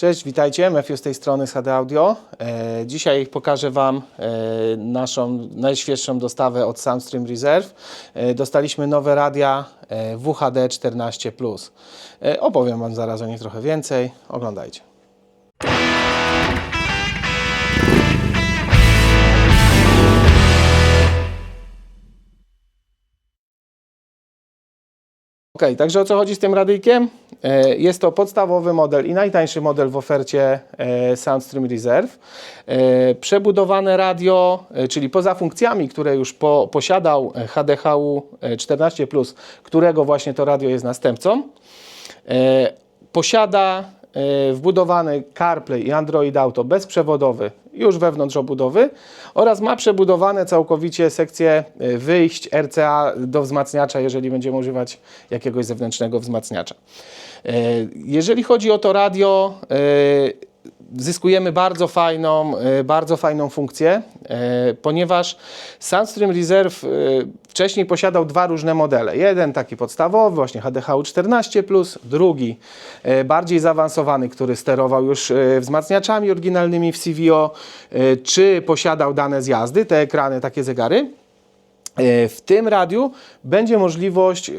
Cześć, witajcie. Matthew z tej strony z HD Audio. E, dzisiaj pokażę Wam e, naszą najświeższą dostawę od Soundstream Reserve. E, dostaliśmy nowe radia e, WHD 14+. E, opowiem Wam zaraz o nich trochę więcej. Oglądajcie. Ok, także o co chodzi z tym radyjkiem? E, Jest to podstawowy model i najtańszy model w ofercie e, Soundstream Reserve. E, Przebudowane radio, czyli poza funkcjami, które już po, posiadał HDHU e, 14+, którego właśnie to radio jest następcą, posiada wbudowany CarPlay i Android Auto bezprzewodowy już wewnątrz obudowy oraz ma przebudowane całkowicie sekcje e, wyjść RCA do wzmacniacza, jeżeli będziemy używać jakiegoś zewnętrznego wzmacniacza. E, Jeżeli chodzi o to radio, e, zyskujemy bardzo fajną, e, bardzo fajną funkcję, e, ponieważ Soundstream Reserve e, wcześniej posiadał dwa różne modele. Jeden taki podstawowy, właśnie HDHU 14+, drugi bardziej zaawansowany, który sterował już wzmacniaczami oryginalnymi w CVO, czy posiadał dane z jazdy, te ekrany, takie zegary. W tym radiu będzie możliwość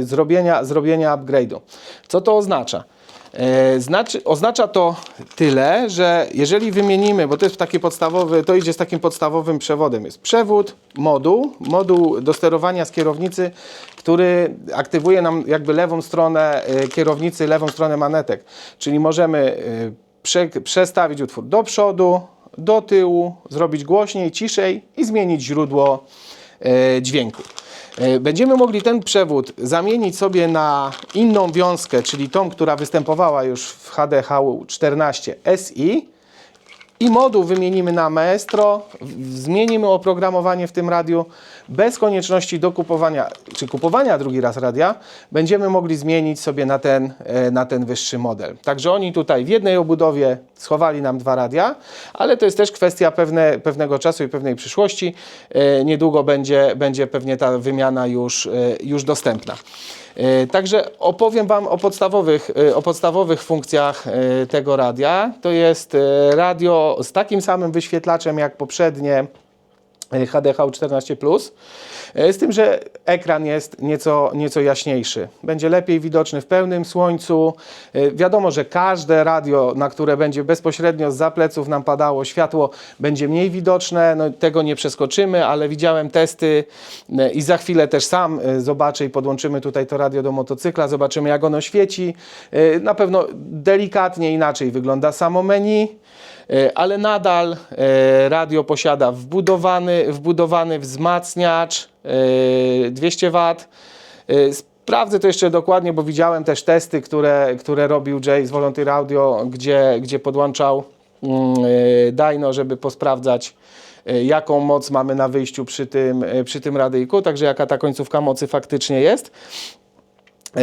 zrobienia, zrobienia upgrade'u. Co to oznacza? E, Znaczy, oznacza to tyle, że jeżeli wymienimy, bo to jest taki podstawowy, to idzie z takim podstawowym przewodem, jest przewód, moduł, moduł do sterowania z kierownicy, który aktywuje nam jakby lewą stronę e, kierownicy, lewą stronę manetek, czyli możemy e, prze, przestawić utwór do przodu, do tyłu, zrobić głośniej, ciszej i zmienić źródło dźwięku. E, Będziemy mogli ten przewód zamienić sobie na inną wiązkę, czyli tą, która występowała już w HDHU 14 SI i moduł wymienimy na Maestro, zmienimy oprogramowanie w tym radiu bez konieczności dokupowania czy kupowania drugi raz radia, będziemy mogli zmienić sobie na ten, e, na ten wyższy model. Także oni tutaj w jednej obudowie schowali nam dwa radia, ale to jest też kwestia pewne, pewnego czasu i pewnej przyszłości. E, Niedługo będzie, będzie pewnie ta wymiana już, e, już dostępna. Także opowiem Wam o podstawowych, o podstawowych funkcjach tego radia. To jest e, z takim samym wyświetlaczem jak poprzednie e, HDHU 14+, e, z tym, że ekran jest nieco, nieco jaśniejszy. Będzie lepiej widoczny w pełnym słońcu. E, Wiadomo, że każde radio, na które będzie bezpośrednio z pleców nam padało światło, będzie mniej widoczne. No, tego nie przeskoczymy, ale widziałem testy i za chwilę też sam zobaczę i podłączymy tutaj to radio do motocykla, zobaczymy jak ono świeci. Na pewno delikatnie inaczej wygląda samo menu. E, ale nadal e, radio posiada wbudowany, wbudowany wzmacniacz e, 200 W. E, Sprawdzę to jeszcze dokładnie, bo widziałem też testy, które, które robił Jay z Volunteer Audio, gdzie, gdzie podłączał mm, dyno, żeby posprawdzać jaką moc mamy na wyjściu przy tym, przy tym radyjku, także jaka ta końcówka mocy faktycznie jest. E,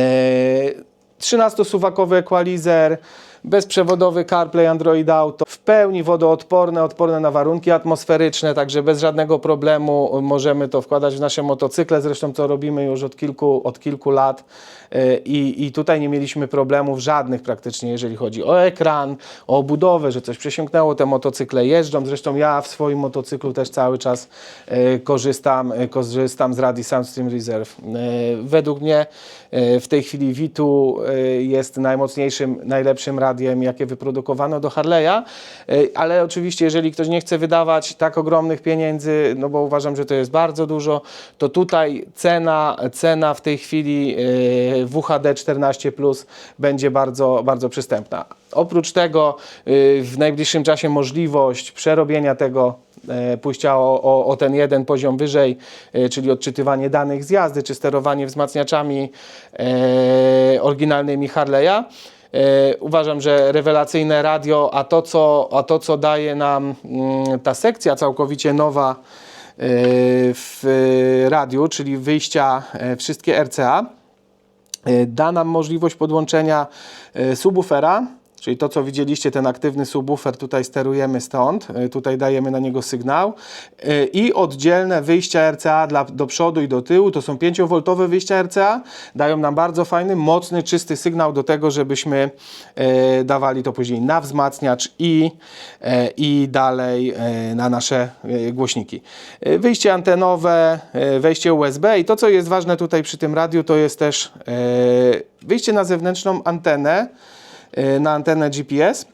13-suwakowy equalizer, bezprzewodowy CarPlay Android Auto, w pełni wodoodporne, odporne na warunki atmosferyczne, także bez żadnego problemu możemy to wkładać w nasze motocykle, zresztą co robimy już od kilku, od kilku lat E, i, i tutaj nie mieliśmy problemów żadnych praktycznie, jeżeli chodzi o ekran, o budowę, że coś przesiąknęło, te motocykle jeżdżą, zresztą ja w swoim motocyklu też cały czas e, korzystam, e, korzystam z radii Soundstream Reserve. Według mnie w tej chwili Vitu jest najmocniejszym, najlepszym radiem, jakie wyprodukowano do Harley'a, e, ale oczywiście jeżeli ktoś nie chce wydawać tak ogromnych pieniędzy, no bo uważam, że to jest bardzo dużo, to tutaj cena, cena w tej chwili e, WHD 14 Plus będzie bardzo, bardzo przystępna. Oprócz tego y, w najbliższym czasie możliwość przerobienia tego e, pójścia o, o, o ten jeden poziom wyżej, e, czyli odczytywanie danych z jazdy, czy sterowanie wzmacniaczami e, oryginalnymi Harley'a. E, Uważam, że rewelacyjne radio, a to, co, a to, co daje nam mm, ta sekcja całkowicie nowa e, w radiu, czyli wyjścia e, wszystkie RCA, da nam możliwość podłączenia subwoofera Czyli to, co widzieliście, ten aktywny subwoofer, tutaj sterujemy stąd, y, tutaj dajemy na niego sygnał y, i oddzielne wyjścia RCA dla, do przodu i do tyłu, to są 5V wyjścia RCA, dają nam bardzo fajny, mocny, czysty sygnał do tego, żebyśmy y, dawali to później na wzmacniacz i, i dalej na nasze głośniki. Wyjście antenowe, wejście USB i to, co jest ważne tutaj przy tym radiu, to jest też wyjście na zewnętrzną antenę, na antenę GPS.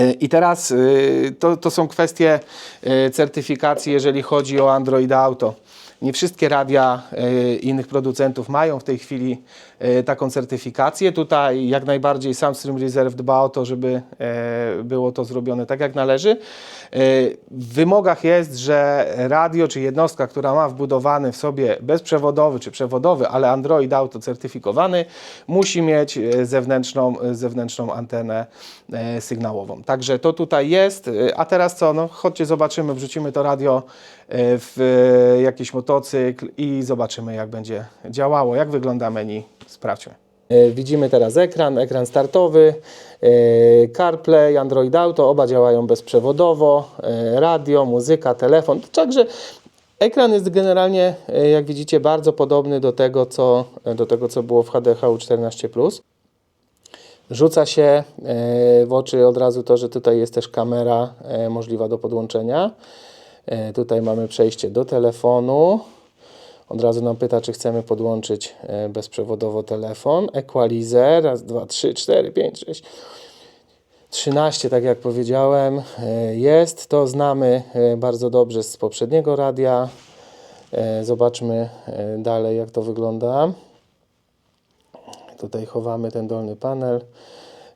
Y, I teraz y, to, to są kwestie y, certyfikacji, jeżeli chodzi o Android Auto. Nie wszystkie radia y, innych producentów mają w tej chwili y, taką certyfikację. Tutaj jak najbardziej Samsung Reserve dba o to, żeby e, było to zrobione tak jak należy. W wymogach jest, że radio czy jednostka, która ma wbudowany w sobie bezprzewodowy czy przewodowy, ale Android Auto certyfikowany, musi mieć e, zewnętrzną, e, zewnętrzną antenę e, sygnałową. Także to tutaj jest. E, A teraz co? No, chodźcie, zobaczymy, wrzucimy to radio e, w e, jakiś motocykl i zobaczymy, jak będzie działało, jak wygląda menu. Sprawdźmy. E, Widzimy teraz ekran, ekran startowy, e, CarPlay, Android Auto, oba działają bezprzewodowo, e, radio, muzyka, telefon. Także ekran jest generalnie, e, jak widzicie, bardzo podobny do tego, co, do tego, co było w HDHU 14+. Rzuca się e, w oczy od razu to, że tutaj jest też kamera e, możliwa do podłączenia. E, Tutaj mamy przejście do telefonu. Od razu nam pyta, czy chcemy podłączyć e, bezprzewodowo telefon. Equalizer, raz, dwa, trzy, cztery, pięć, sześć. 13, tak jak powiedziałem, e, jest. To znamy bardzo dobrze z poprzedniego radia. Zobaczmy dalej, jak to wygląda. Tutaj chowamy ten dolny panel.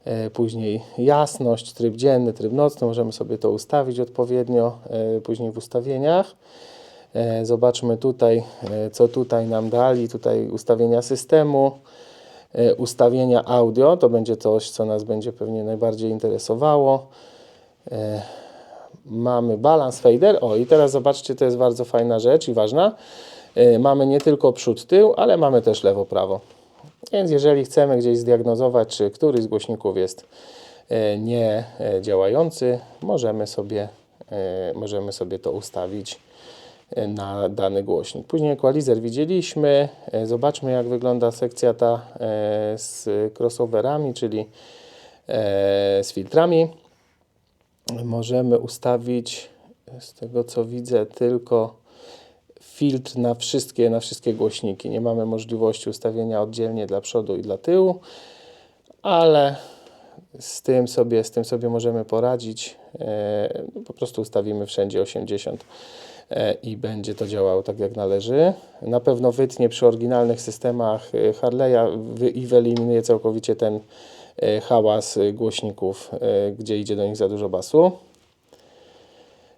E, Później jasność, tryb dzienny, tryb nocny. Możemy sobie to ustawić odpowiednio e, później w ustawieniach. E, Zobaczmy tutaj, co tutaj nam dali. Tutaj ustawienia systemu, ustawienia audio. To będzie coś, co nas będzie pewnie najbardziej interesowało. Mamy balans fader. O, i teraz zobaczcie, to jest bardzo fajna rzecz i ważna. Mamy nie tylko przód, tył, ale mamy też lewo, prawo. Więc jeżeli chcemy gdzieś zdiagnozować, czy któryś z głośników jest e, nie działający, możemy sobie, e, możemy sobie to ustawić e, na dany głośnik. Później equalizer widzieliśmy. Zobaczmy jak wygląda sekcja ta z crossoverami, czyli z filtrami. Możemy ustawić z tego co widzę tylko filtr na wszystkie, na wszystkie głośniki. Nie mamy możliwości ustawienia oddzielnie dla przodu i dla tyłu, ale z tym sobie, z tym sobie możemy poradzić. E, po prostu ustawimy wszędzie 80 e, i będzie to działało tak jak należy. Na pewno wytnie przy oryginalnych systemach e, Harley'a i wyeliminuje całkowicie ten hałas głośników, gdzie idzie do nich za dużo basu.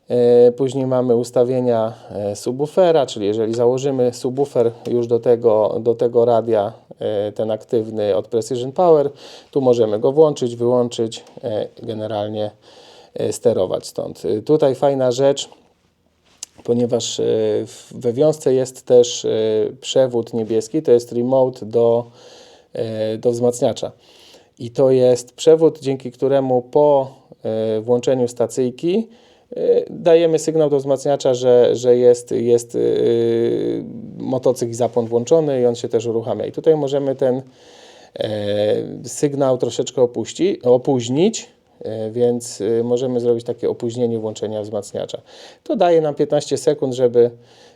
E, Później mamy ustawienia e, subwoofera, czyli jeżeli założymy subwoofer już do tego, do tego radia, e, ten aktywny od Precision Power, tu możemy go włączyć, wyłączyć, generalnie sterować stąd. Tutaj fajna rzecz, ponieważ we wiązce jest też przewód niebieski, to jest remote do, do wzmacniacza. I to jest przewód, dzięki któremu po włączeniu stacyjki dajemy sygnał do wzmacniacza, że, że jest, jest e, motocykl zapłon włączony i on się też uruchamia. I tutaj możemy ten e, sygnał troszeczkę opuści, opóźnić, e, więc e, możemy zrobić takie opóźnienie włączenia wzmacniacza. To daje nam 15 sekund, żeby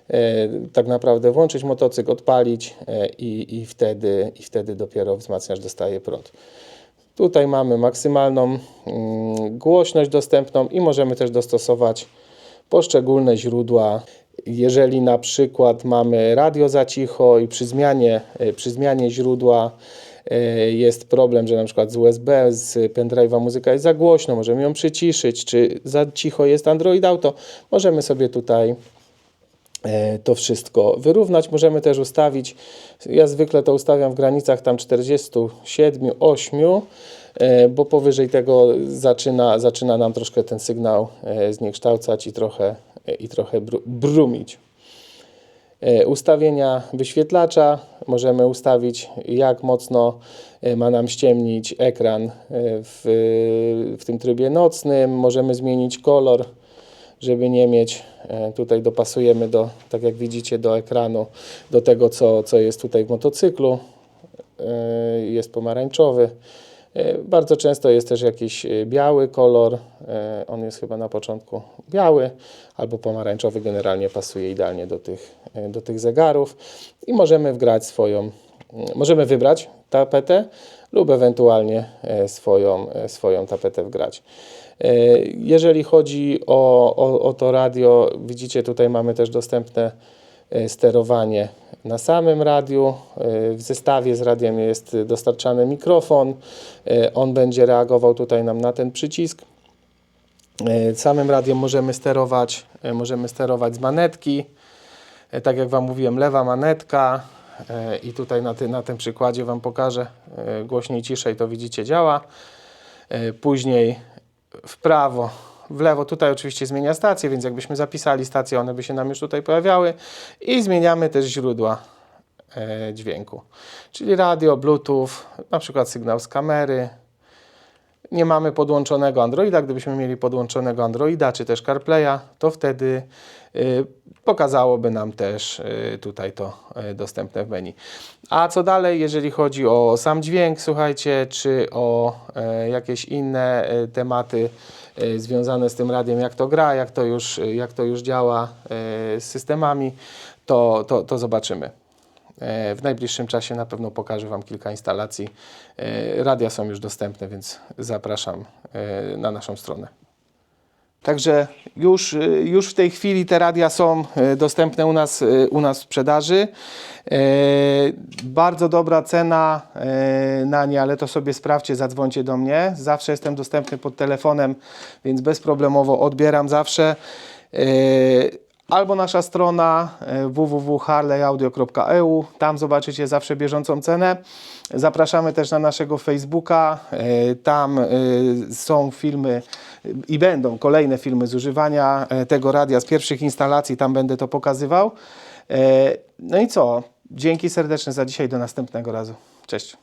e, tak naprawdę włączyć motocykl, odpalić e, i, i, wtedy, i wtedy dopiero wzmacniacz dostaje prąd. Tutaj mamy maksymalną mm, głośność dostępną i możemy też dostosować poszczególne źródła. Jeżeli na przykład mamy radio za cicho i przy zmianie, e, przy zmianie źródła e, jest problem, że na przykład z USB, z pendrive'a muzyka jest za głośno, możemy ją przyciszyć, czy za cicho jest Android Auto, możemy sobie tutaj to wszystko wyrównać. Możemy też ustawić, ja zwykle to ustawiam w granicach tam 47, 8, e, bo powyżej tego zaczyna, zaczyna nam troszkę ten sygnał e, zniekształcać i trochę, i trochę bru, brumić. E, Ustawienia wyświetlacza. Możemy ustawić, jak mocno e, ma nam ściemnić ekran e, w, w tym trybie nocnym. Możemy zmienić kolor, żeby nie mieć. e, Tutaj dopasujemy do, tak jak widzicie, do ekranu, do tego, co, co jest tutaj w motocyklu. E, Jest pomarańczowy. E, Bardzo często jest też jakiś biały kolor. On jest chyba na początku biały albo pomarańczowy. Generalnie pasuje idealnie do tych, do tych zegarów. I możemy wgrać swoją, możemy wybrać tapetę lub ewentualnie e, swoją, e, swoją tapetę wgrać. E, Jeżeli chodzi o, o, o to radio, widzicie tutaj mamy też dostępne sterowanie na samym radiu. W zestawie z radiem jest dostarczany mikrofon. On będzie reagował tutaj nam na ten przycisk. Samym radiem możemy sterować, możemy sterować z manetki. Tak jak Wam mówiłem, lewa manetka i tutaj na, ty, na tym przykładzie Wam pokażę. E, głośniej, ciszej, to widzicie działa. E, Później w prawo, w lewo, tutaj oczywiście zmienia stację, więc jakbyśmy zapisali stację, one by się nam już tutaj pojawiały. I zmieniamy też źródła e, dźwięku, czyli radio, bluetooth, na przykład sygnał z kamery, nie mamy podłączonego Androida. Gdybyśmy mieli podłączonego Androida czy też CarPlaya, to wtedy y, pokazałoby nam też y, tutaj to y, dostępne w menu. A co dalej, jeżeli chodzi o sam dźwięk, słuchajcie, czy o e, jakieś inne e, tematy e, związane z tym radiem, jak to gra, jak to już, jak to już działa z systemami, to, to, to zobaczymy. E, W najbliższym czasie na pewno pokażę Wam kilka instalacji. E, Radia są już dostępne, więc zapraszam e, na naszą stronę. Także już, już w tej chwili te radia są dostępne u nas, u nas w sprzedaży. Bardzo dobra cena na nie, ale to sobie sprawdźcie, zadzwońcie do mnie. Zawsze jestem dostępny pod telefonem, więc bezproblemowo odbieram zawsze. Albo nasza strona e, www.harleyaudio.eu. Tam zobaczycie zawsze bieżącą cenę. Zapraszamy też na naszego Facebooka. E, Tam e, są filmy i będą kolejne filmy z używania tego radia z pierwszych instalacji. Tam będę to pokazywał. No i co? Dzięki serdeczne za dzisiaj. Do następnego razu. Cześć.